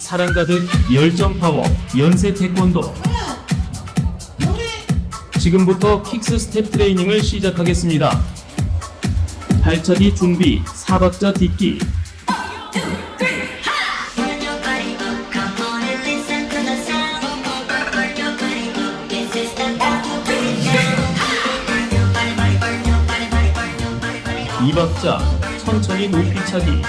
사랑 가득 열정 파워 연세 태권도 지금부터 킥스 스텝 트레이닝을 시작하겠습니다. 발차기 준비, 사박자 딛기, When your body move, come on and listen to the sound. Burn your body move, this is the time to bring it down. Burn your body, body, burn your body, body, burn your body, body, 이박자 천천히 높이 차기,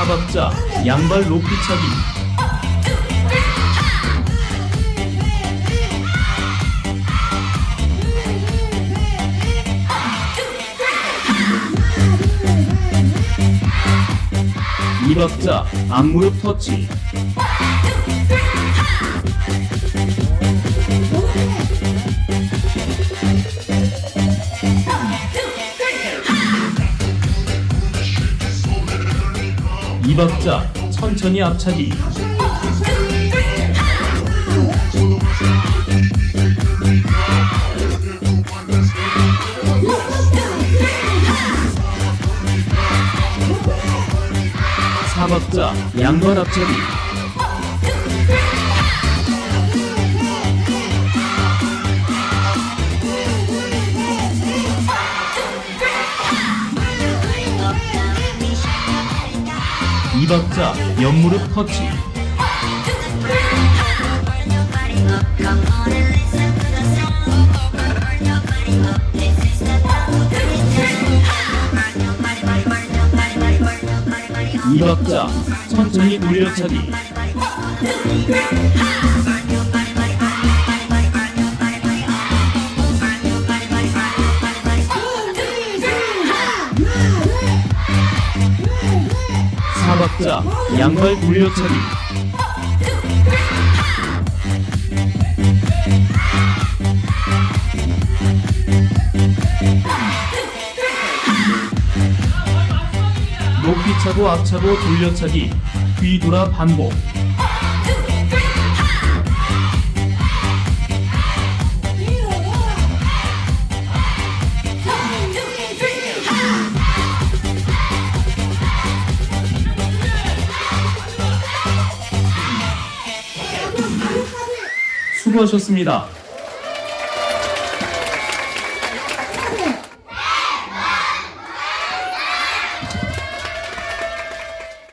사박자 양발 높이 차기, 이박자 앞무릎 터치, 이박자 천천히 앞차기, 사박자 양발 앞차기, 이박자 옆무릎 터치, 이박자 천천히 돌려차기, 박자 양발 돌려차기, 높이 차고 앞차고 돌려차기, 뒤돌아 반복. 수고하셨습니다.